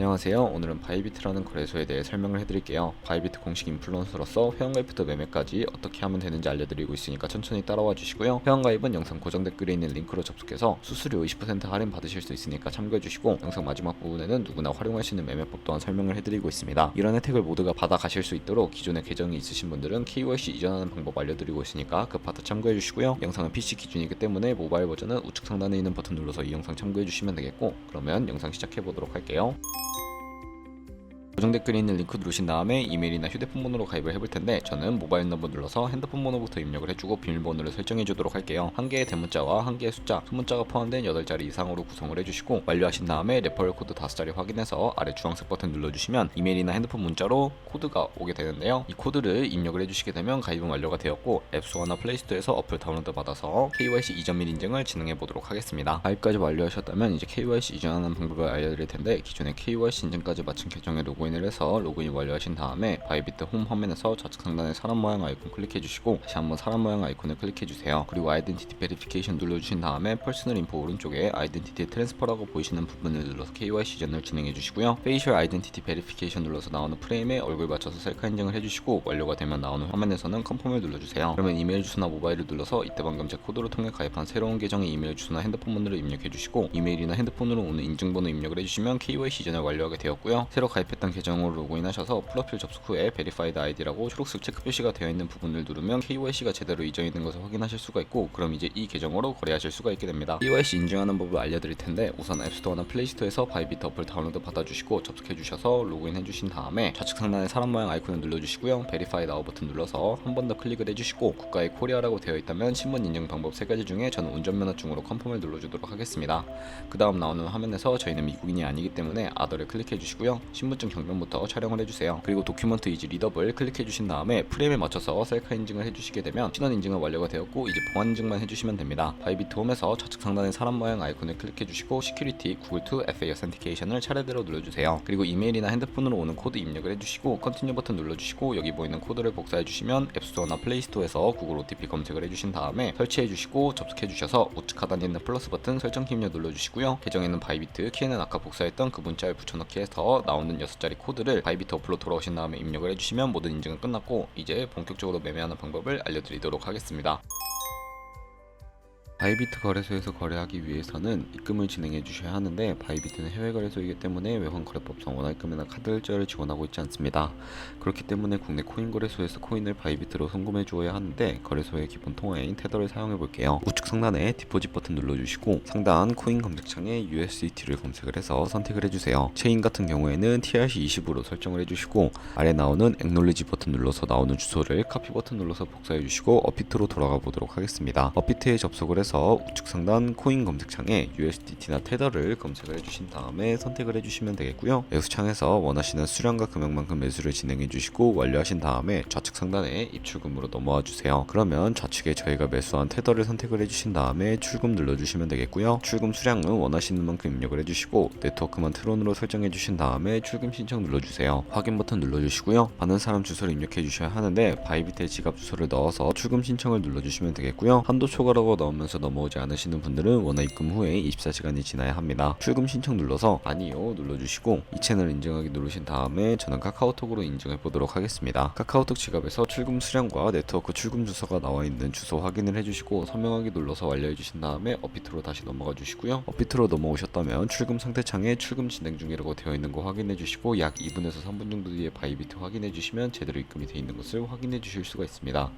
안녕하세요. 오늘은 바이비트라는 거래소에 대해 설명을 해드릴게요. 바이비트 공식 인플루언서로서 회원가입부터 매매까지 어떻게 하면 되는지 알려드리고 있으니까 천천히 따라와 주시고요. 회원가입은 영상 고정 댓글에 있는 링크로 접속해서 수수료 20% 할인 받으실 수 있으니까 참고해 주시고 영상 마지막 부분에는 누구나 활용할 수 있는 매매법 또한 설명을 해드리고 있습니다. 이런 혜택을 모두가 받아 가실 수 있도록 기존에 계정이 있으신 분들은 KYC 이전하는 방법 알려드리고 있으니까 그 파트 참고해 주시고요. 영상은 PC 기준이기 때문에 모바일 버전은 우측 상단에 있는 버튼 눌러서 이 영상 참고해 주시면 되겠고 그러면 영상 시작해 보도록 할게요. 고정 댓글에 있는 링크 누르신 다음에 이메일이나 휴대폰 번호로 가입을 해볼 텐데 저는 모바일 넘버 눌러서 핸드폰 번호부터 입력을 해주고 비밀번호를 설정해 주도록 할게요. 한 개의 대문자와 한 개의 숫자, 소문자가 포함된 8자리 이상으로 구성을 해주시고 완료하신 다음에 레퍼럴 코드 5자리 확인해서 아래 주황색 버튼 눌러주시면 이메일이나 핸드폰 문자로 코드가 오게 되는데요. 이 코드를 입력을 해주시게 되면 가입은 완료가 되었고 앱스토어나 플레이스토어에서 어플 다운로드 받아서 KYC 이전 및 인증을 진행해 보도록 하겠습니다. 가입까지 완료하셨다면 이제 KYC 이전하는 방법을 알려드릴 텐데 기존에 KYC 인증까지 마친 계정에 로그인 을 해서 로그인 완료하신 다음에 바이비트 홈 화면에서 좌측 상단에 사람 모양 아이콘 클릭해 주시고 다시 한번 사람 모양 아이콘을 클릭해 주세요. 그리고 아이덴티티 베리피케이션 눌러주신 다음에 퍼스널 인포 오른쪽에 아이덴티티 트랜스퍼라고 보이시는 부분을 눌러서 KYC 이전을 진행해 주시고요. 페이셜 아이덴티티 베리피케이션 눌러서 나오는 프레임에 얼굴 맞춰서 셀카 인증을 해주시고 완료가 되면 나오는 화면에서는 컨펌을 눌러주세요. 그러면 이메일 주소나 모바일을 눌러서 이때 방금 제 코드를 통해 가입한 새로운 계정의 이메일 주소나 핸드폰 번호를 입력해 주시고 이메일이나 핸드폰으로 오는 인증번호 입력을 해주시면 KYC 이전을 완료하게 되었고요. 새로 가입했던 계정으로 로그인하셔서 프로필 접속 후에 베리파이드 아이디라고 초록색 체크 표시가 되어 있는 부분을 누르면 KYC가 제대로 이전 있는 것을 확인하실 수가 있고 그럼 이제 이 계정으로 거래하실 수가 있게 됩니다. KYC 인증하는 법을 알려드릴 텐데 우선 앱스토어나 플레이스토어에서 바이비트 어플 다운로드 받아주시고 접속해 주셔서 로그인 해주신 다음에 좌측 상단에 사람 모양 아이콘을 눌러주시고요. 베리파이 나우 버튼 눌러서 한 번 더 클릭을 해주시고 국가의 코리아라고 되어 있다면 신분 인증 방법 세 가지 중에 저는 운전면허증으로 컨펌을 눌러주도록 하겠습니다. 그 다음 나오는 화면에서 저희는 미국인이 아니기 때문에 아더를 클릭해 주시고요. 신분증 경면부터 촬영을 해주세요. 그리고 도큐먼트 이지 리더블 클릭해 주신 다음에 프레임에 맞춰서 셀카 인증을 해주시게 되면 신원 인증은 완료가 되었고 이제 보안 인증만 해주시면 됩니다. 바이비트 홈에서 좌측 상단의 사람 모양 아이콘을 클릭해 주시고 시큐리티 구글 투 FA 어센티케이션을 차례대로 눌러주세요. 그리고 이메일이나 핸드폰으로 오는 코드 입력을 해주시고 컨티뉴 버튼 눌러주시고 여기 보이는 코드를 복사해 주시면 앱스토어나 플레이스토어에서 구글 OTP 검색을 해주신 다음에 설치해 주시고 접속해 주셔서 우측 하단에 있는 플러스 버튼 설정 키 입력 눌러주시고요. 계정에는 바이비트 키에는 아까 복사했던 그 문자를 붙여넣기 해서 나오는 6자리 코드를 바이비트 어플로 돌아오신 다음에 입력을 해주시면 모든 인증은 끝났고 이제 본격적으로 매매하는 방법을 알려드리도록 하겠습니다. 바이비트 거래소에서 거래하기 위해서는 입금을 진행해 주셔야 하는데 바이비트는 해외 거래소이기 때문에 외환 거래법상 원화입금이나 카드 결제를 지원하고 있지 않습니다. 그렇기 때문에 국내 코인 거래소에서 코인을 바이비트로 송금해 주어야 하는데 거래소의 기본 통화인 테더를 사용해 볼게요. 우측 상단에 디포짓 버튼 눌러주시고 상단 코인 검색창에 USDT를 검색을 해서 선택을 해주세요. 체인 같은 경우에는 TRC20으로 설정을 해주시고 아래 나오는 액놀리지 버튼 눌러서 나오는 주소를 카피 버튼 눌러서 복사해 주시고 어피트로 돌아가 보도록 하겠습니다. 어피트에 접속을 해서 우측 상단 코인 검색창에 USDT나 테더를 검색을 해주신 다음에 선택을 해주시면 되겠고요. 매수창에서 원하시는 수량과 금액만큼 매수를 진행해 주시고 완료하신 다음에 좌측 상단에 입출금으로 넘어와 주세요. 그러면 좌측에 저희가 매수한 테더를 선택을 해주신 다음에 출금 눌러주시면 되겠고요. 출금 수량은 원하시는 만큼 입력을 해주시고 네트워크만 트론으로 설정해 주신 다음에 출금 신청 눌러주세요. 확인 버튼 눌러주시고요. 받는 사람 주소를 입력해 주셔야 하는데 바이비트의 지갑 주소를 넣어서 출금 신청을 눌러주시면 되겠고요. 한도 초과라고 넣으면서 넘어오지 않으시는 분들은 원화 입금 후에 24시간이 지나야 합니다. 출금 신청 눌러서 아니요 눌러주시고 이 채널 인증하기 누르신 다음에 저는 카카오톡으로 인증해 보도록 하겠습니다. 카카오톡 지갑에서 출금 수량과 네트워크 출금 주소가 나와 있는 주소 확인을 해주시고 서명하기 눌러서 완료해 주신 다음에 어피트로 다시 넘어가 주시고요. 어피트로 넘어오셨다면 출금 상태 창에 출금 진행 중이라고 되어 있는 거 확인해 주시고 약 2분에서 3분 정도 뒤에 바이비트 확인해 주시면 제대로 입금이 되어 있는 것을 확인해 주실 수가 있습니다.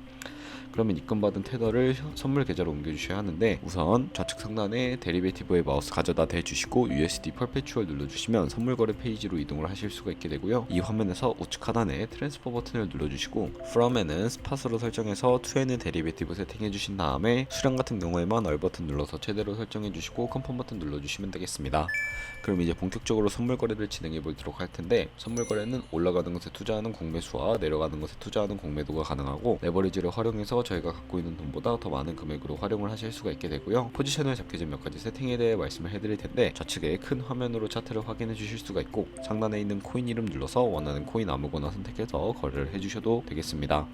그러면 입금받은 테더를 선물 계좌로 옮겨주셔야 하는데 우선 좌측 상단에 데리베이티브의 마우스 가져다 대주시고 USD 퍼페추얼 눌러주시면 선물 거래 페이지로 이동을 하실 수가 있게 되고요. 이 화면에서 우측 하단에 트랜스퍼 버튼을 눌러주시고 from에는 스팟으로 설정해서 to에는 데리베이티브 세팅해 주신 다음에 수량 같은 경우에만 얼 버튼 눌러서 최대로 설정해 주시고 컨펌 버튼 눌러주시면 되겠습니다. 그럼 이제 본격적으로 선물 거래를 진행해 보도록 할 텐데 선물 거래는 올라가는 것에 투자하는 공매수와 내려가는 것에 투자하는 공매도가 가능하고 레버리지를 활용해서 저희가 갖고 있는 돈보다 더 많은 금액으로 활용을 하실 수가 있게 되고요. 포지션을 잡게 된몇 가지 세팅에 대해 말씀을 해드릴 텐데 좌측에 큰 화면으로 차트를 확인해 주실 수가 있고 상단에 있는 코인 이름 눌러서 원하는 코인 아무거나 선택해서 거래를 해주셔도 되겠습니다.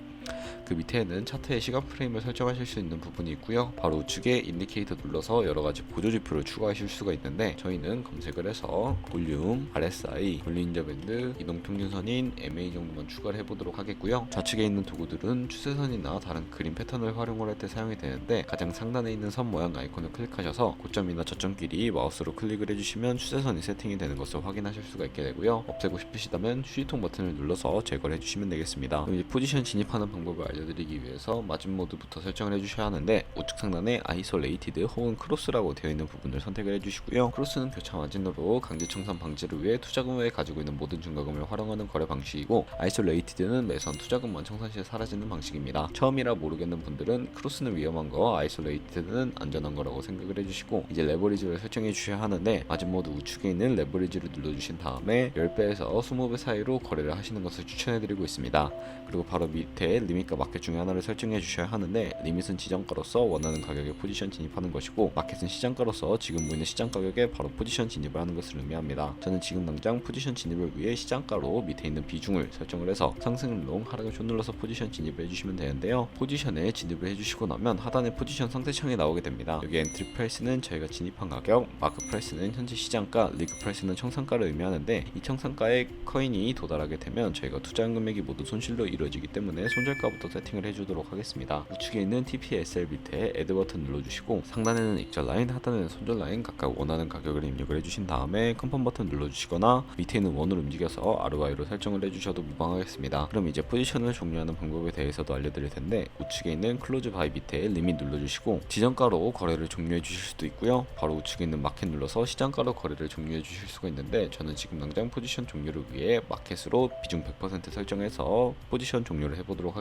그 밑에는 차트의 시간 프레임을 설정하실 수 있는 부분이 있고요. 바로 우측에 인디케이터 눌러서 여러 가지 보조 지표를 추가하실 수가 있는데 저희는 검색을 해서 볼륨, RSI, 볼린저 밴드, 이동 평균선인 MA 정도만 추가를 해보도록 하겠고요. 좌측에 있는 도구들은 추세선이나 다른 그림 패턴을 활용을 할 때 사용이 되는데 가장 상단에 있는 선 모양 아이콘을 클릭하셔서 고점이나 저점끼리 마우스로 클릭을 해주시면 추세선이 세팅이 되는 것을 확인하실 수가 있게 되고요. 없애고 싶으시다면 휴지통 버튼을 눌러서 제거를 해주시면 되겠습니다. 이제 포지션 진입하는 방법 을 알려드리기 위해서 마진 모드부터 설정을 해주셔야 하는데 우측 상단에 아이솔레이티드 혹은 크로스라고 되어 있는 부분을 선택을 해주시고요. 크로스는 교차 마진으로 강제 청산 방지를 위해 투자금 외에 가지고 있는 모든 증가금을 활용하는 거래 방식이고 아이솔레이티드는 매선 투자금만 청산 시에 사라지는 방식입니다. 처음이라 모르겠는 분들은 크로스는 위험한 거, 아이솔레이티드는 안전한 거라고 생각을 해주시고 이제 레버리지를 설정해 주셔야 하는데 마진 모드 우측에 있는 레버리지를 눌러주신 다음에 10배에서 20배 사이로 거래를 하시는 것을 추천해드리고 있습니다. 그리고 바로 밑에 리밋과 마켓 중에 하나를 설정해 주셔야 하는데 리밋은 지정가로서 원하는 가격에 포지션 진입하는 것이고 마켓은 시장가로서 지금 보이는 시장 가격에 바로 포지션 진입을 하는 것을 의미합니다. 저는 지금 당장 포지션 진입을 위해 시장가로 밑에 있는 비중을 설정을 해서 상승long 하락을 쭉 눌러서 포지션 진입을 해주시면 되는데요. 포지션에 진입을 해주시고 나면 하단에 포지션 상태창이 나오게 됩니다. 여기 엔트리 프라이스는 저희가 진입한 가격, 마크 프라이스는 현재 시장가, 리그 프라이스는 청산가를 의미하는데 이 청산가에 커인이 도달하게 되면 저희가 투자한 금액이 모두 손실로 이루어지기 때문에 손절 가부터 세팅을 해주도록 하겠습니다. 우측에 있는 TPSL 밑에 애드 버튼 눌러주시고 상단에는 익절 라인, 하단에는 손절 라인 각각 원하는 가격을 입력을 해주신 다음에 컨펌 버튼 눌러주시거나 밑에 있는 원을 움직여서 RY로 설정을 해주셔도 무방하겠습니다. 그럼 이제 포지션을 종료하는 방법에 대해서도 알려드릴 텐데 우측에 있는 클로즈 바이 밑에 리밋 눌러주시고 지정가로 거래를 종료해 주실 수도 있고요. 바로 우측에 있는 마켓 눌러서 시장가로 거래를 종료해 주실 수가 있는데 저는 지금 당장 포지션 종료를 위해 마켓으로 비중 100% 설정해서 포지션 종료를 해보도록 하겠습니다.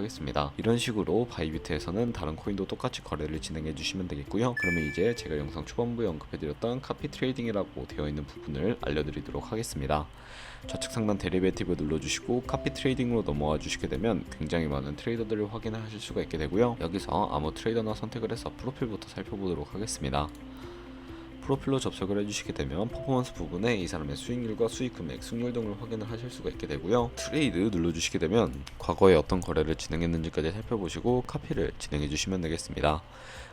이런 식으로 바이비트에서는 다른 코인도 똑같이 거래를 진행해 주시면 되겠고요. 그러면 이제 제가 영상 초반부에 언급해드렸던 카피 트레이딩이라고 되어 있는 부분을 알려드리도록 하겠습니다. 좌측 상단 데리베이티브 눌러주시고 카피 트레이딩으로 넘어와 주시게 되면 굉장히 많은 트레이더들을 확인을 하실 수가 있게 되고요. 여기서 아무 트레이더나 선택을 해서 프로필부터 살펴보도록 하겠습니다. 프로필로 접속을 해주시게 되면 퍼포먼스 부분에 이 사람의 수익률과 수익 금액, 승률 등을 확인을 하실 수가 있게 되고요. 트레이드 눌러주시게 되면 과거에 어떤 거래를 진행했는지까지 살펴보시고 카피를 진행해 주시면 되겠습니다.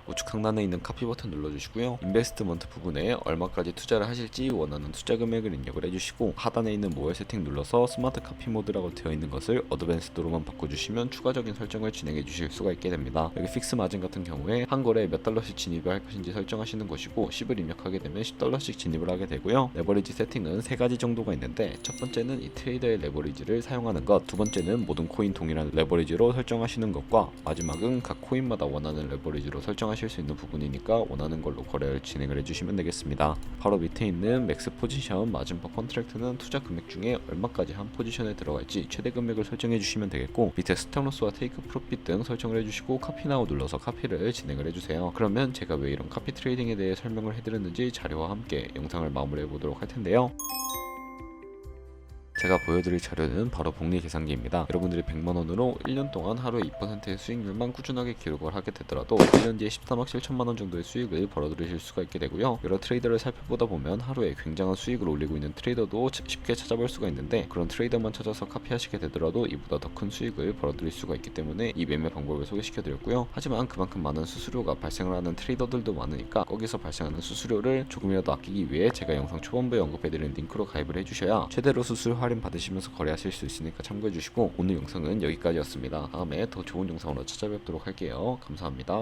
우측 상단에 있는 카피 버튼 눌러주시고요. 인베스트먼트 부분에 얼마까지 투자를 하실지 원하는 투자 금액을 입력을 해주시고 하단에 있는 모의 세팅 눌러서 스마트 카피 모드라고 되어 있는 것을 어드밴스드로만 바꿔주시면 추가적인 설정을 진행해 주실 수가 있게 됩니다. 여기 픽스 마진 같은 경우에 한 거래에 몇 달러씩 진입을 할 것인지 설정하시는 것이고 10을 입력하게 되면 10달러씩 진입을 하게 되고요. 레버리지 세팅은 세 가지 정도가 있는데 첫 번째는 이 트레이더의 레버리지를 사용하는 것, 두 번째는 모든 코인 동일한 레버리지로 설정하시는 것과 마지막은 각 코인마다 원하는 레버리지로 설정하 실 수 있는 부분이니까 원하는 걸로 거래를 진행을 해주시면 되겠습니다. 바로 밑에 있는 맥스 포지션 마진 퍼 컨트랙트는 투자 금액 중에 얼마까지 한 포지션에 들어갈지 최대 금액을 설정해 주시면 되겠고 밑에 스탑로스와 테이크 프로핏 등 설정을 해주시고 카피 나우 눌러서 카피를 진행을 해주세요. 그러면 제가 왜 이런 카피 트레이딩에 대해 설명을 해드렸는지 자료와 함께 영상을 마무리해 보도록 할 텐데요. 제가 보여드릴 자료는 바로 복리 계산기입니다. 여러분들이 100만원으로 1년 동안 하루에 2%의 수익률만 꾸준하게 기록을 하게 되더라도 1년 뒤에 13억 7천만원 정도의 수익을 벌어들이실 수가 있게 되고요. 여러 트레이더를 살펴보다 보면 하루에 굉장한 수익을 올리고 있는 트레이더도 치- 쉽게 찾아볼 수가 있는데 그런 트레이더만 찾아서 카피하시게 되더라도 이보다 더 큰 수익을 벌어들일 수가 있기 때문에 이 매매 방법을 소개시켜 드렸고요. 하지만 그만큼 많은 수수료가 발생을 하는 트레이더들도 많으니까 거기서 발생하는 수수료를 조금이라도 아끼기 위해 제가 영상 초반부에 언급해드린 링크로 가입을 해주셔야 최대로 수수료 할인 받으시면서 거래하실 수 있으니까 참고해 주시고 오늘 영상은 여기까지였습니다. 다음에 더 좋은 영상으로 찾아뵙도록 할게요. 감사합니다.